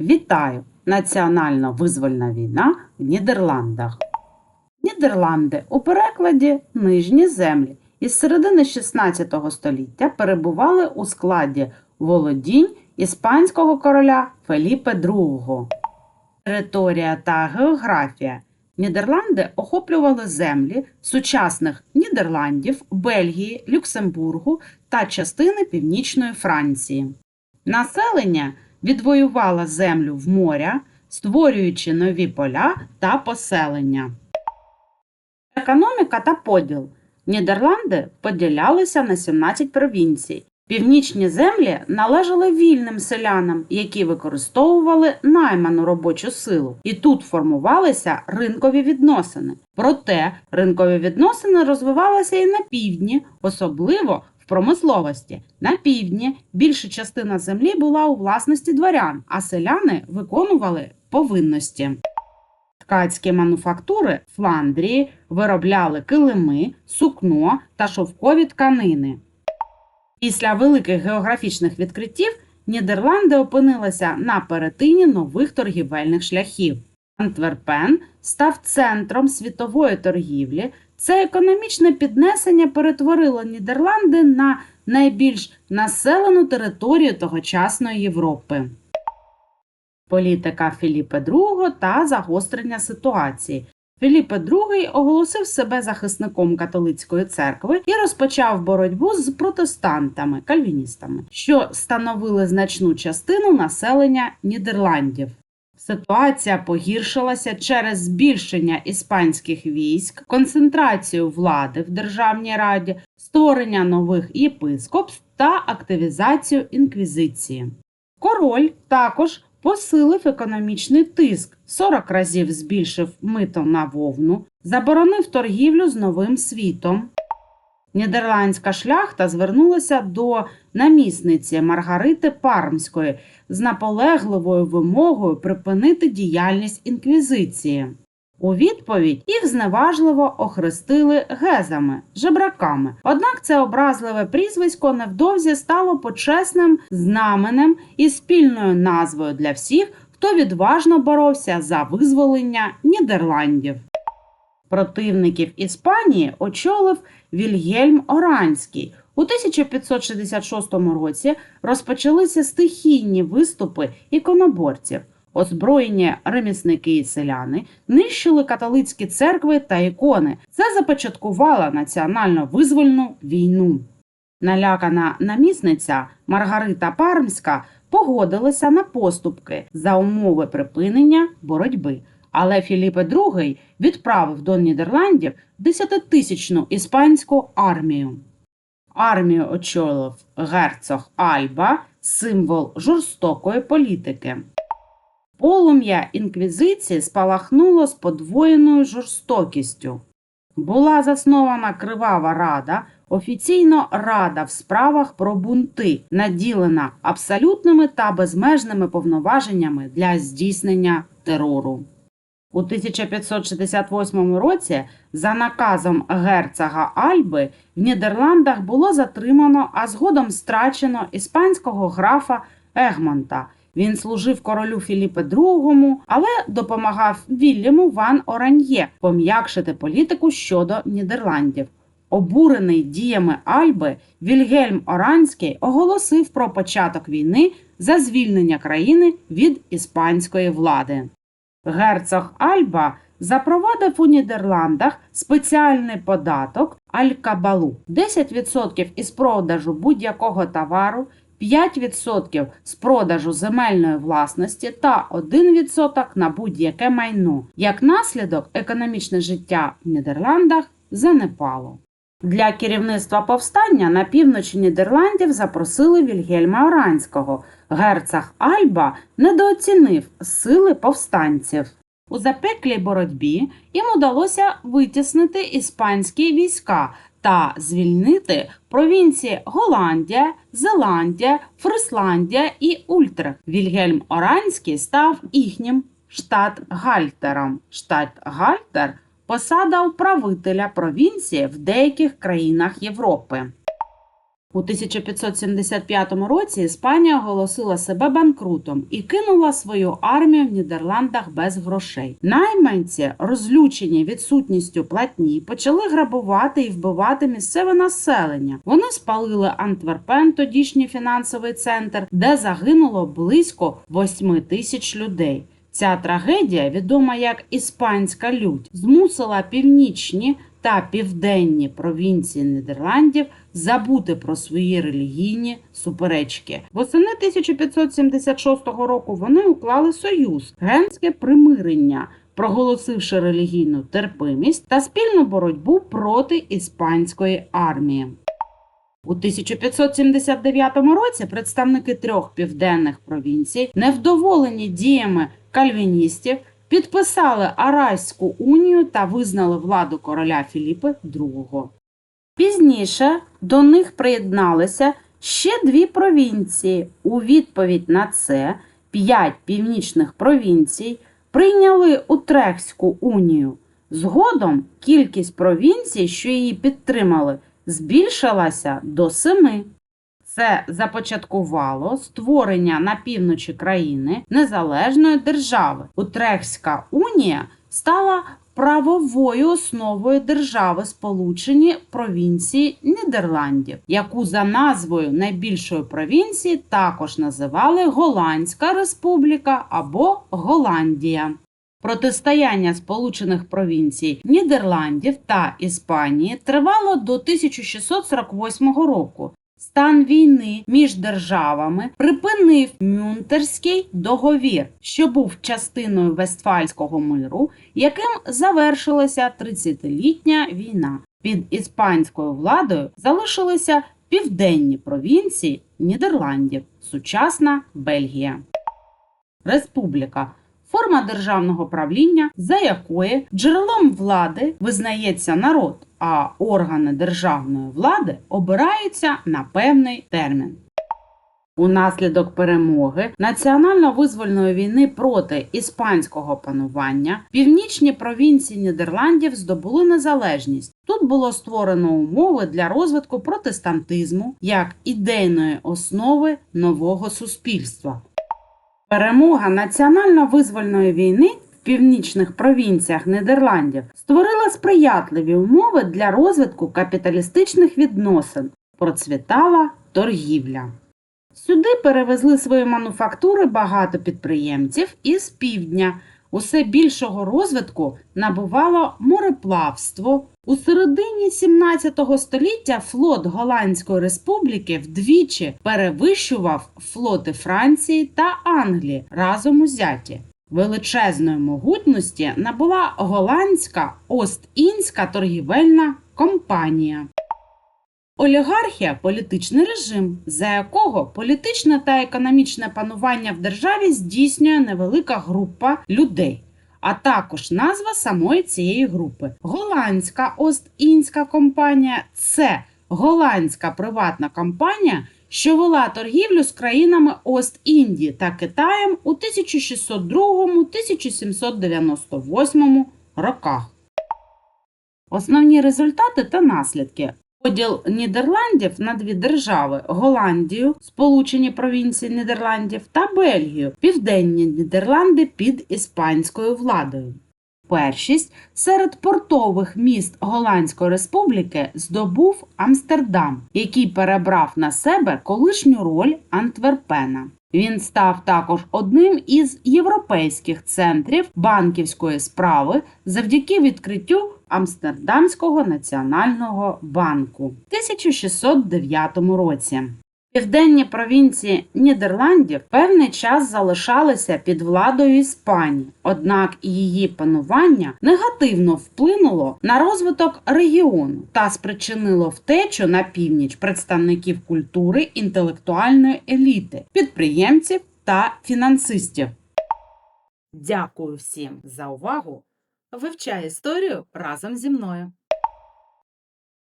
Вітаю! Національно-визвольна війна в Нідерландах. Нідерланди у перекладі Нижні землі із середини 16 століття перебували у складі володінь іспанського короля Феліпе II. Територія та географія. Нідерланди охоплювали землі сучасних Нідерландів, Бельгії, Люксембургу та частини Північної Франції. Населення відвоювало землю в моря, створюючи нові поля та поселення. Економіка та поділ. Нідерланди поділялися на 17 провінцій. Північні землі належали вільним селянам, які використовували найману робочу силу, і тут формувалися ринкові відносини. Проте ринкові відносини розвивалися і на півдні, особливо промисловості. На півдні більша частина землі була у власності дворян, а селяни виконували повинності. Ткацькі мануфактури Фландрії виробляли килими, сукно та шовкові тканини. Після великих географічних відкриттів Нідерланди опинилися на перетині нових торгівельних шляхів. Антверпен став центром світової торгівлі. Це економічне піднесення перетворило Нідерланди на найбільш населену територію тогочасної Європи. Політика Філіпа II та загострення ситуації. Філіпе II оголосив себе захисником католицької церкви і розпочав боротьбу з протестантами, кальвіністами, що становили значну частину населення Нідерландів. Ситуація погіршилася через збільшення іспанських військ, концентрацію влади в Державній раді, створення нових єпископств та активізацію інквізиції. Король також посилив економічний тиск, 40 разів збільшив мито на вовну, заборонив торгівлю з новим світом. Нідерландська шляхта звернулася до намісниці Маргарити Пармської з наполегливою вимогою припинити діяльність інквізиції. У відповідь їх зневажливо охрестили гезами, жебраками. Однак це образливе прізвисько невдовзі стало почесним знаменем і спільною назвою для всіх, хто відважно боровся за визволення Нідерландів. Противників Іспанії очолив Вільгельм Оранський. У 1566 році розпочалися стихійні виступи іконоборців. Озброєні ремісники і селяни нищили католицькі церкви та ікони. Це започаткувало національно-визвольну війну. Налякана намісниця Маргарита Пармська погодилася на поступки за умови припинення боротьби. Але Філіпе II відправив до Нідерландів десятитисячну іспанську армію. Армію очолив герцог Альба, символ жорстокої політики. Полум'я інквізиції спалахнуло з подвоєною жорстокістю. Була заснована Кривава Рада, офіційно Рада в справах про бунти, наділена абсолютними та безмежними повноваженнями для здійснення терору. У 1568 році за наказом герцога Альби в Нідерландах було затримано, а згодом страчено іспанського графа Егмонта. Він служив королю Філіпе II, але допомагав Вільяму Ван Ораньє пом'якшити політику щодо Нідерландів. Обурений діями Альби, Вільгельм Оранський оголосив про початок війни за звільнення країни від іспанської влади. Герцог Альба запровадив у Нідерландах спеціальний податок Алькабалу 10% із продажу будь-якого товару, 5% з продажу земельної власності та 1% на будь-яке майно. Як наслідок, економічне життя в Нідерландах занепало. Для керівництва повстання на півночі Нідерландів запросили Вільгельма Оранського. Герцог Альба недооцінив сили повстанців. У запеклій боротьбі їм удалося витіснити іспанські війська та звільнити провінції Голландія, Зеландія, Фрисландія і Ультрех. Вільгельм Оранський став їхнім штат-гальтером. Штат-гальтер – посада управителя провінції в деяких країнах Європи. У 1575 році Іспанія оголосила себе банкрутом і кинула свою армію в Нідерландах без грошей. Найманці, розлючені відсутністю платні, почали грабувати і вбивати місцеве населення. Вони спалили Антверпен, тодішній фінансовий центр, де загинуло близько 8 тисяч людей. Ця трагедія, відома як Іспанська лють, змусила північні та південні провінції Нідерландів забути про свої релігійні суперечки. Восени 1576 року вони уклали союз Генське примирення, проголосивши релігійну терпимість та спільну боротьбу проти іспанської армії. У 1579 році представники трьох південних провінцій, невдоволені діями кальвіністів, підписали Арайську унію та визнали владу короля Філіпа II. Пізніше до них приєдналися ще дві провінції. У відповідь на це п'ять північних провінцій прийняли Утрехтську унію. Згодом кількість провінцій, що її підтримали, збільшилася до семи. Це започаткувало створення на півночі країни незалежної держави. Утрехтська унія стала правовою основою держави Сполучені провінції Нідерландів, яку за назвою найбільшої провінції також називали Голландська Республіка або Голландія. Протистояння Сполучених провінцій Нідерландів та Іспанії тривало до 1648 року. Стан війни між державами припинив Мюнтерський договір, що був частиною Вестфальського миру, яким завершилася 30-літня війна. Під іспанською владою залишилися південні провінції Нідерландів, сучасна Бельгія. Республіка форма державного правління, за якої джерелом влади визнається народ, а органи державної влади обираються на певний термін. Унаслідок перемоги національно-визвольної війни проти іспанського панування північні провінції Нідерландів здобули незалежність. Тут було створено умови для розвитку протестантизму як ідейної основи нового суспільства. Перемога національно-визвольної війни в північних провінціях Нідерландів створила сприятливі умови для розвитку капіталістичних відносин, процвітала торгівля. Сюди перевезли свої мануфактури багато підприємців із півдня. Усе більшого розвитку набувало мореплавство. У середині 17 століття флот Голландської республіки вдвічі перевищував флоти Франції та Англії разом узяті. Величезної могутності набула голландська Ост-Індська торгівельна компанія. Олігархія політичний режим, за якого політичне та економічне панування в державі здійснює невелика група людей, а також назва самої цієї групи. Голландська Ост-Індська компанія це голландська приватна компанія, що вела торгівлю з країнами Ост-Індії та Китаєм у 1602-1798 роках. Основні результати та наслідки. Поділ Нідерландів на дві держави Голландію, Сполучені провінції Нідерландів та Бельгію, Південні Нідерланди під іспанською владою. Першість серед портових міст Голландської республіки здобув Амстердам, який перебрав на себе колишню роль Антверпена. Він став також одним із європейських центрів банківської справи завдяки відкриттю Амстердамського національного банку в 1609 році. Південні провінції Нідерландів певний час залишалися під владою Іспанії, однак її панування негативно вплинуло на розвиток регіону та спричинило втечу на північ представників культури інтелектуальної еліти, підприємців та фінансистів. Дякую всім за увагу! Вивчай історію разом зі мною.